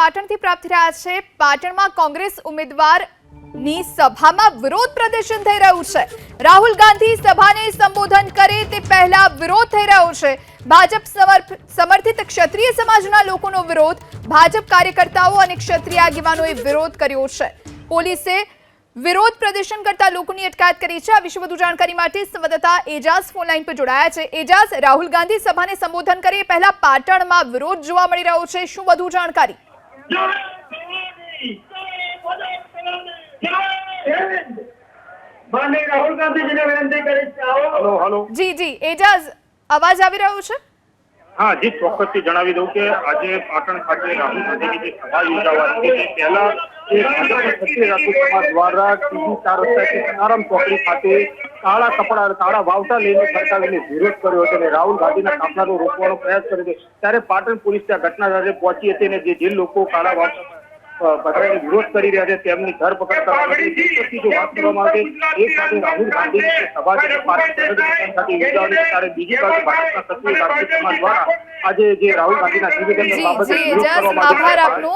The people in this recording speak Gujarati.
પાટણથી પ્રાપ્ત થયા છે. પાટણમાં કોંગ્રેસ ઉમેદવારની સભામાં વિરોધ પ્રદર્શન થઈ રહ્યું છે. રાહુલ ગાંધી સભાને સંબોધન કરે તે પહેલા વિરોધ થઈ રહ્યો છે. ભાજપ સમર્થિત ક્ષત્રિય સમાજના લોકોનો વિરોધ, ભાજપ કાર્યકર્તાઓ અને ક્ષત્રિય આગેવાનોએ વિરોધ કર્યો છે. પોલીસે વિરોધ પ્રદર્શન કરતા લોકોની અટકાયત કરી છે. આ વિશે વધુ જાણકારી માટે સંવાદદાતા એજાઝ ફોનલાઈન પર જોડાયા છે. એજાઝ, રાહુલ ગાંધી સભાને સંબોધન કરે, પહેલા પાટણમાં વિરોધ જોવા મળી રહ્યો છે. શું વધુ જાણકારી? જી જી. એજાઝ અવાજ આવી રહ્યો છે? હા જી ચોક્કસથી જણાવી દઉં કે આજે પાટણ ખાતે રાહુલ ગાંધીની જે સભા યોજાવાની છે પહેલા જે ભાજપ ક્ષત્રિય રાજપૂત સમાજ દ્વારા સીધી ચાર રસ્તાથી સનારામ ચોકડી ખાતે કાળા કપડા અને કાળા વાવટા લઈને ફરકાવીને વિરોધ કર્યો હતો અને રાહુલ ગાંધીના કાફલાનો રોકવાનો પ્રયાસ કર્યો હતો ત્યારે પાટણ પોલીસ ત્યાં ઘટના સ્થળે પહોંચી હતી અને જે જે લોકો કાળા વાવટા પકડાઈને વિરોધ કરી રહ્યા છે તેમની ધરપકડ કરવામાં જો વાત કરવામાં આવે એક સાથે રાહુલ ગાંધીની સભા છે પાટણ પ્રગતિ યોજાવાની ત્યારે બીજી બાજુ ભાજપના સમાજ દ્વારા આજે જે રાહુલ ગાંધીના નિવેદન બાબતે વિરોધ